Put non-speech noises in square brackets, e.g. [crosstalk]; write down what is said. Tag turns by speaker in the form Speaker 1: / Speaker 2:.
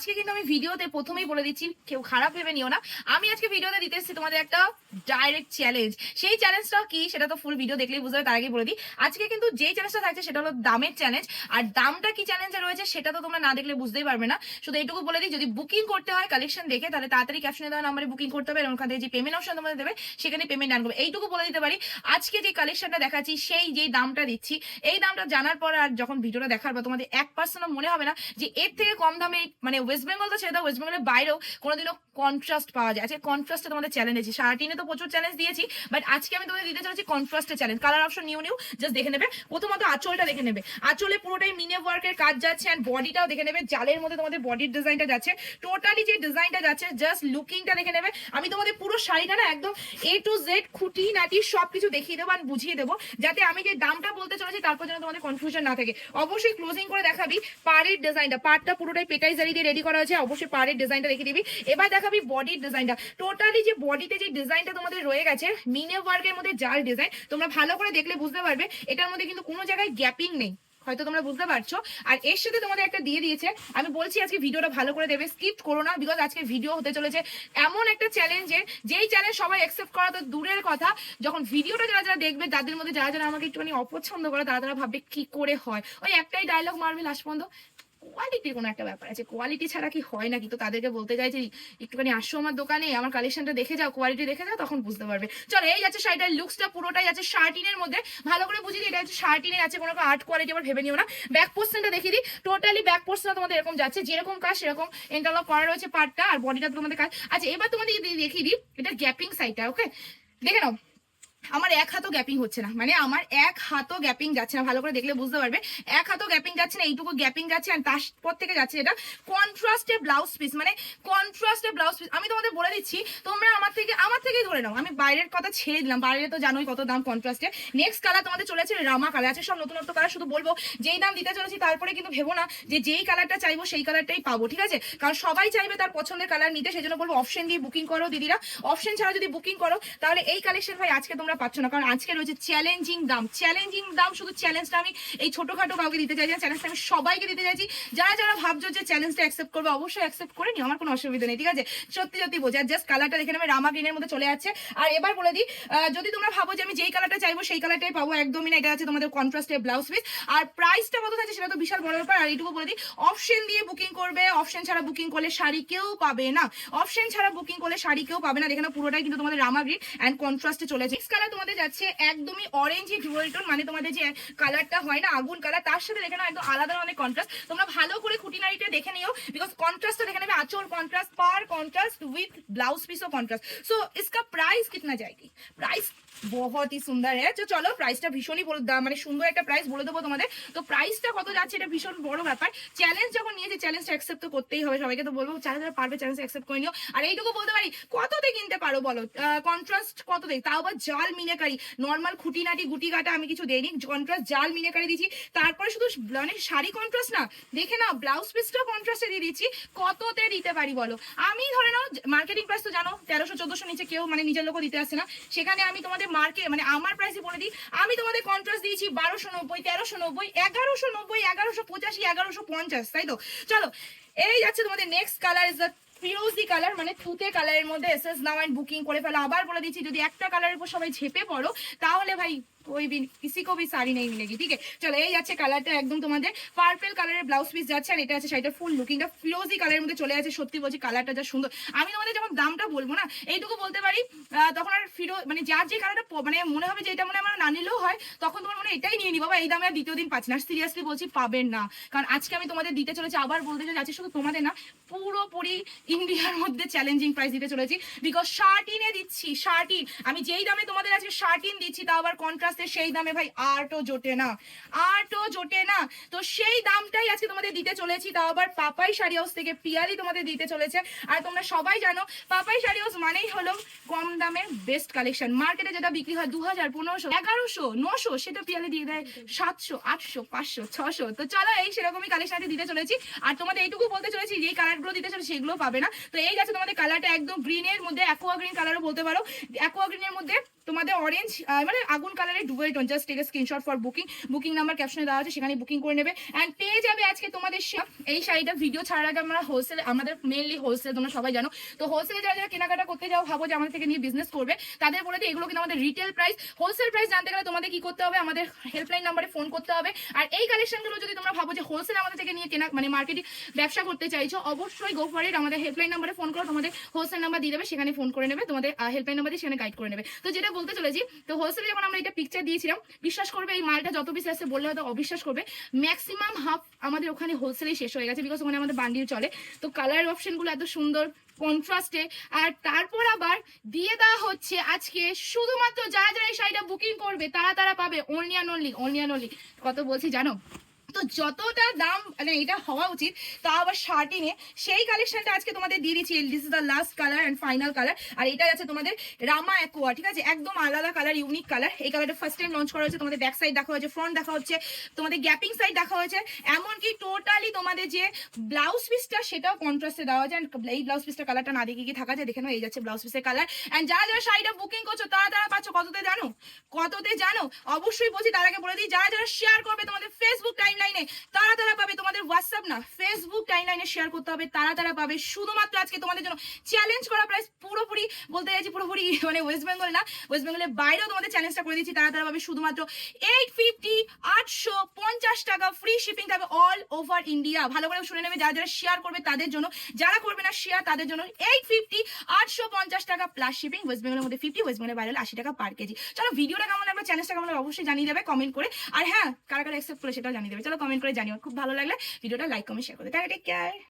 Speaker 1: আজকে কিন্তু আমি ভিডিওতে প্রথমেই বলে দিচ্ছি, কেউ খারাপ ভেবে নিও না। আমি আজকে ভিডিওতে দিতে এসেছি তোমাদের একটা ডাইরেক্ট চ্যালেঞ্জ সেই চ্যালেঞ্জটা কি সেটা তো ফুল ভিডিও দেখলেই বুঝতে তার আগে বলে দিই। আজকে কিন্তু যে চ্যালেঞ্জটা থাকছে সেটা হলো দামের চ্যালেঞ্জ আর দামটা কি চ্যালেঞ্জে রয়েছে সেটা তো তোমরা না দেখলে বুঝতেই পারবে না। শুধু এইটুকু বলে দিই, যদি বুকিং করতে হয় কালেকশন দেখে, তাহলে তাড়াতাড়ি ক্যাপশনে দেওয়া নাম্বারে বুকিং করতে হবে এবং ওখান থেকে যে পেমেন্ট অপশন তোমাদের দেবে, সেখানে পেমেন্ট ডান করবে। এইটুকু বলে দিতে পারি, আজকে যে কালেকশনটা দেখাচ্ছি, সেই যেই দামটা দিচ্ছি, এই দামটা জানার পর আর যখন ভিডিওটা দেখার পর তোমাদের এক পার্সেন্ট মনে হবে না যে এর থেকে কম দামে মানে ওয়েস্ট বেঙ্গল তো ছেড়ে দাও ওয়েস্ট বেঙ্গলের বাইরেও কোনোদিনও কন্ট্রাস্ট পাওয়া যায়। আজকে কন্ট্রাস্টে তোমাদের চ্যালেঞ্জ দিয়েছি। শার্টিনে তো প্রচুর চ্যালেঞ্জ দিয়েছি বাট আজকে আমি তোমাদের দিতে চলেছি কন্ট্রাস্টে challenge colour option new new just দেখে নেবে। প্রথমত আঁচলটা দেখে নেবে। আঁচলে পুরোটাই মিনে ওয়ার্কের কাজ যাচ্ছে অ্যান্ড বডিটাও দেখে নেবে। জালের মধ্যে তোমাদের বডির ডিজাইনটা যাচ্ছে। টোটালি যে ডিজাইনটা যাচ্ছে জাস্ট লুকিংটা দেখে নেবে। আমি তোমাদের পুরো শাড়িটা না একদম এ টু জেড খুঁটি, নাটি সব কিছু দেখিয়ে দেবো আর বুঝিয়ে দেবো, যাতে আমি যে দামটা বলতে চলেছি তারপর যেন তোমাদের কনফিউশন না থাকে। অবশ্যই ক্লোজিং করে দেখাবি পাড়ের ডিজাইনটা পাড়টা পুরোটাই পেটাই জারি দিয়ে রেডি করা হয়েছে, অবশ্যই পাড়ের ডিজাইনটা দেখে দিবি এবার দেখাবি বডির ডিজাইনটা টোটালি যে বডিতে যে ডিজাইনটা তোমাদের রয়ে গেছে মিনে ওয়ার্কের মধ্যে জাল ডিজাইন তোমরা ভালো করে দেখলে বুঝতে পারবে, এটার মধ্যে কিন্তু কোনো জায়গায় গ্যাপিং নেই। হয়তো তোমরা বুঝতে পারছ। আর এর সাথে তোমাদের একটা দিয়ে দিয়েছে, আমি বলছি আজকে ভিডিওটা ভালো করে দেবে স্কিপ করো না বিকজ আজকে ভিডিও হতে চলেছে এমন একটা চ্যালেঞ্জের যেই চ্যালেঞ্জ সবাই অ্যাকসেপ্ট করা তো দূরের কথা, যখন ভিডিওটা যারা যারা দেখবে, তাদের মধ্যে যারা যারা আমাকে একটুখানি অপছন্দ করে, তারা তারা ভাববে কি করে হয়। ওই একটাই ডায়লগ মারবে লাস্ট পর্যন্ত। কোয়ালিটির কোনো একটা ব্যাপার আছে। কোয়ালিটি ছাড়া কি হয় নাকি? তো তাদেরকে বলতে চাই যে, একটুখানি আসো আমার দোকানে, আমার কালেকশনটা দেখে যাও কোয়ালিটি দেখে যাও, তখন বুঝতে পারবে। চলো, এই যাচ্ছে শাড়িটার লুকসটা পুরোটাই আছে শার্টিনের মধ্যে। ভালো করে বুঝিয়ে দিই, এটা হচ্ছে শার্টিনের আছে, কোনো আর্ট কোয়ালিটি আবার ভেবে নিও না। ব্যাক পোর্শনটা দেখিয়ে দিই। টোটালি ব্যাক পোর্শনটা তোমাদের এরকম যাচ্ছে, যেরকম কাজ সেরকম ইন্টারলক করা রয়েছে পার্টটা আর বডিটা তোমাদের কাজ। আচ্ছা এবার তোমাদের দেখিয়ে দিই, এটা গ্যাপিং সাইডটা ওকে দেখে নাও। আমার এক হাতও গ্যাপিং হচ্ছে না। মানে আমার এক হাতও গ্যাপিং যাচ্ছে না। ভালো করে দেখলে বুঝতে পারবে। এক হাতও গ্যাপিং যাচ্ছে না, এইটুকু গ্যাপিং যাচ্ছে আর তারপর থেকে যাচ্ছে এটা কন্ট্রাস্টে ব্লাউজ পিস মানে কন্ট্রাস্টে ব্লাউজ পিস আমি তোমাদের বলে দিচ্ছি, তোমরা আমার থেকে, আমার থেকেই ধরে নাও। আমি বাইরের কথা ছেড়ে দিলাম। বাইরে তো জানোই কত দাম কন্ট্রাস্টে নেক্সট কালার তোমাদের চলেছে রামা কালার আছে সব নতুন নতুন কালার শুধু বলব, যেই দাম দিতে চলেছি তারপরে কিন্তু ভেবো না যে যেই কালারটা চাইব সেই কালারটাই পাবো, ঠিক আছে? কারণ সবাই চাইবে তার পছন্দের কালার নিতে, সেজন্য বলব অপশন দিয়ে বুকিং করো দিদিরা। অপশন ছাড়া যদি বুকিং করো, তাহলে এই কালেকশন ভাই আজকে তোমরা পাচ্ছ না। কারণ আজকে রয়েছে চ্যালেঞ্জিং দাম। চ্যালেঞ্জিং দাম শুধু চ্যালেঞ্জটা আমি এই ছোটখাটো কাউকে দিতে চাইছি না চ্যালেঞ্জটা আমি সবাইকে দিতে চাইছি। যারা যারা ভাবছ যে চ্যালেঞ্জটা অ্যাকসেপ্ট করবে, অবশ্যই অ্যাকসেপ্ট করে নিও, আমার কোনো অসুবিধা নেই, ঠিক আছে? সত্যি সত্যি বোঝা জাস্ট কালারটা দেখে নেবে, রামা গ্রিনের মধ্যে চলে যাচ্ছে। আর এবার বলে দিই যদি তোমরা ভাবো যে আমি যেই কালারটা চাইব, সেই কালারটাই পাবো, একদমই না, এটা আছে তোমাদের কন্ট্রাস্টে ব্লাউজ পিস আর প্রাইসটা কত থাকছে সেটা তো বিশাল বড় ব্যাপার, আর এইটুকু বলে দিই অপশন দিয়ে বুকিং করবে অপশন ছাড়া বুকিং করলে শাড়ি কেউ পাবে না। অপশন ছাড়া বুকিং করলে শাড়ি কেউ পাবে না, দেখে নাও, পুরোটাই কিন্তু তোমাদের রামা গ্রিন অ্যান্ড কন্ট্রাস্টে চলেছে নেক্সট কালার তোমাদের যাচ্ছে একদমই অরেঞ্জই ডুয়েল টোন মানে তোমাদের যে কালারটা হয় না, আগুন কালার, তার সাথে দেখে নাও, একদম আলাদা ধরনের কন্ট্রাস্ট তোমরা ভালো করে খুঁটিনারিটা দেখে নিও বিকজ কন্ট্রাস্টটা দেখে নেবে, আচল কন্ট্রাস্ট পার কন্ট্রাস্ট উইথ ব্লাউজ পিসও কন্ট্রাস্ট সো ইসকা প্রাইস प्राइस যায়গি প্রাইস বহতই সুন্দর হ্যাঁ তো চলো প্রাইসটা ভীষণই বলে মানে সুন্দর একটা প্রাইস বলে দেবো তোমাদের। তো প্রাইসটা কত যাচ্ছে, এটা ভীষণ বড় ব্যাপার। চ্যালেঞ্জ যখন নিয়েছে চ্যালেঞ্জটা অ্যাকসেপ্ট তো করতেই হবে সবাইকে। তো বলব চ্যালেঞ্জ যারা পারবে চ্যালেঞ্জ অ্যাকসেপ্ট করে নিও। আর এইটুকু বলতে পারি, কততে কিনতে পারো বলো? কন্ট্রাস্ট কততে? তাও বা জল মিনেকারি নর্মাল খুঁটিনাটি গুটি কাটা আমি কিছু দেইনি কন্ট্রাস্ট জাল মিনেকারি দিচ্ছি তারপরে শুধু মানে শাড়ি কন্ট্রাস্ট না, দেখে নাও ব্লাউজ পিসটাও কন্ট্রাস্টে দিয়ে দিচ্ছি। কততে দিতে পারি বলো? আমি ধরে নাও মার্কেটিং প্রাইস তো জানো, তেরোশো, চোদ্দশো নিচে কেউ মানে নিজের লোকও দিতে আসে না। সেখানে আমি তোমাদের মার্কেট মানে আমার প্রাইসে বলে দিই, আমি তোমাদের কন্ট্রাস্ট দিয়েছি বারোশো নব্বই, তেরোশো নব্বই, এগারোশো নব্বই, এগারোশো পঁচাশি, এগারোশো পঞ্চাশ, তাই তো? চলো, এই যাচ্ছে তোমাদের নেক্সট কালার ইজ দ্য ফিরোজি কালার মানে থুতে কালারের মধ্যে এস এস অ্যান্ড বুকিং করে ফেলো। আবার বলে দিচ্ছি, যদি একটা কালারের উপর সবাই ঝেপে পড়ো, তাহলে ভাই कोई भी किसी को भी साड़ी नहीं मिलेगी ठीक है চলো এই যাচ্ছে কালারটা একদম তোমাদের পার্পল কালারের ব্লাউজ পিস যাচ্ছে আর এটা আছে শাড়িটা ফুল লুকিংটা ফিরোজি কালারের মধ্যে চলে যাচ্ছে সত্যি বলছি কালারটা যা সুন্দর আমি তোমাদের যখন দামটা বলবো না এইটুকু বলতে পারি আহ, তখন আর ফিরো মানে যার যে কালারটা প- মানে মনে হবে যে এটা মনে হয় আমার না নিলেও হয় তখন তোমার মনে হয় এটাই নিয়ে নি বাবা এই দামে আর দ্বিতীয় দিন পাচ্ছি না সিরিয়াসলি বলছি পাবেন না কারণ আজকে আমি তোমাদের দিতে চলেছি আবার বলতে চাই আছে শুধু তোমাদের না পুরোপুরি ইন্ডিয়ার মধ্যে চ্যালেঞ্জিং প্রাইস দিতে চলেছি বিকজ শার্টিনে দিচ্ছি শার্টিন আমি যেই দামে তোমাদের আজকে শার্টিন দিচ্ছি তাও আবার কন্ট্রাস্টে সেই দামে ভাই আর্টও জোটে না আর্টও জোটে না। তো সেই দামটাই আজকে তোমাদের দিতে চলেছি। তাও আবার পাপাই শাড়ি হাউস থেকে পিয়ালি তোমাদের দিতে চলেছে। আর তোমরা সবাই জানো, পাপাই শাড়ি হাউস মানেই হলো কম দামের বেস্ট কালেকশন মার্কেটে যেটা বিক্রি হয় দু হাজার পনেরোশো, এগারোশো, নশো, সেটা পিয়ালি দিয়ে দেয় সাতশো, আটশো, পাঁচশো, ছশো। তো চলো এই সেরকমই কালেকশন দিতে চলেছি। আর তোমাদের এইটুকু বলতে চলেছি যে কালারগুলো দিতে চলেছি সেগুলো পাবে না। তো এই যাচ্ছে তোমাদের কালারটা একদম গ্রিনের মধ্যে অ্যাকোয়া গ্রিন কালারও বলতে পারো। অ্যাকোয়া গ্রিনের মধ্যে তোমাদের অরেঞ্জ মানে আগুন কালারের dual tone just take a screenshot for booking booking number ক্যাপশনে দেওয়া আছে সেখানে বুকিং করে নেবে। অ্যান্ড পেয়ে যাবে আজকে তোমাদের এই শাড়িটা ভিডিও ছাড়ার আগে আমরা হোলসেল আমাদের মেনলি হোলসেল তোমরা সবাই জানো। তো হোলসেলে যারা যারা কেনাকাটা করতে যাও, ভাবো যে আমাদের থেকে নিয়ে বিজনেস করবে। তাদের বলে দিই এগুলো কিন্তু আমাদের রিটেল প্রাইস হোলসেল প্রাইস জানতে গেলে তোমাদের কি করতে হবে? আমাদের হেল্পলাইন নাম্বারে ফোন করতে হবে। আর এই কালেকশনগুলো যদি তোমরা ভাবো যে হোলসেল আমাদের থেকে নিয়ে কেনা মানে মার্কেটিং ব্যবসা করতে চাইছো, অবশ্যই গো ফর ইট আমাদের হেল্পলাইন নাম্বারে ফোন করো, তোমাদের হোলসেল নাম্বার দিয়ে দেবে সেখানে ফোন করে নেবে। তোমাদের হেল্পলাইন নাম্বার দিয়ে সেখানে গাইড করে নেবে। তো যেটা বলতে চলেছি। তো হোলসেলে যখন আমরা এটা পিকচার দিয়েছিলাম, বিশ্বাস করবে এই মালটা যত পিস আসছে বললে হয়তো অবিশ্বাস করবে। ম্যাক্সিমাম হাফ আমাদের ওখানে হোলসেলেই শেষ হয়ে গেছে বিকজ ওখানে আমাদের বান্ডিল চলে। তো কালার অপশনগুলো এত সুন্দর কন্ট্রাস্টে আর তারপর আবার দিয়ে দেওয়া হচ্ছে আজকে শুধুমাত্র যারা যারা এই শাড়িটা বুকিং করবে, তারা তারা পাবে। Only and only only and only কত বলছি জানো? তো যতটা দাম মানে এটা হওয়া উচিত, তা আবার শার্টিং এ সেই কালেকশনটা আজকে তোমাদের দিয়ে দিচ্ছি। This is the last colour and final colour আর এটা আছে তোমাদের রামা অ্যাকোয়া ঠিক আছে? একদম আলাদা কালার ইউনিক কালার এই কালারটা ফার্স্ট টাইম লঞ্চ করা হয়েছে। তোমাদের ব্যাক সাইড দেখা হয়েছে ফ্রন্ট দেখা হচ্ছে, তোমাদের গ্যাপিং সাইড দেখা হয়েছে। এমনকি টোটালি তোমাদের যে ব্লাউজ পিসটা সেটাও কন্ট্রাস্টে দেওয়া হয়েছে এই ব্লাউজ পিসটা কালারটা না দেখে কি থাকা যায়, দেখে এই যাচ্ছে ব্লাউজ পিসের কালার অ্যান্ড যারা যারা শাড়িটা বুকিং করছ, তারা তারা পাচ্ছ। কততে জানো? কততে জানো? অবশ্যই বলছি, তার আগে বলে দিই, যারা যারা শেয়ার করবে তোমাদের ফেসবুক টাইম লাইনে তারা তারা পাবে তোমাদের হোয়াটসঅ্যাপ না ফেসবুক টাইম লাইনে শেয়ার করতে হবে, তারা তারা পাবে। শুধুমাত্র আজকে তোমাদের জন্য চ্যালেঞ্জ করা প্রাইস পুরোপুরি বলতে চাইছি পুরোপুরি [laughs] মানে ওয়েস্ট বেঙ্গল না ওয়েস্ট বেঙ্গলের বাইরেও তোমাদের চ্যালেঞ্জটা করে দিচ্ছি, তারা তারা পাবে শুধুমাত্র এইট ফিফটি আটশো পঞ্চাশ টাকা ফ্রি শিপিং থাকবে অল ওভার ইন্ডিয়া ভালো করে শুনে নেবে, যারা যারা শেয়ার করবে তাদের জন্য, যারা করবে না শেয়ার তাদের জন্য এইট ফিফটি আটশো পঞ্চাশ টাকা প্লাস শিপিং ওয়েস্ট বেঙ্গলের মধ্যে ফিফটি ওয়েস্ট বেঙ্গলের বাইরে আশি টাকা পার কেজি চলো ভিডিওটা কেমন লাগবে চ্যানেলটা কেমন অবশ্যই জানিয়ে দেবে কমেন্ট করে। আর হ্যাঁ কারা কারা অ্যাকসেপ্ট করে সেটাও জানিয়ে দেবে। কমেন্ট করে জানিও। খুব ভালো লাগলে ভিডিওটা লাইক কমেন্ট শেয়ার করে টেক কেয়ার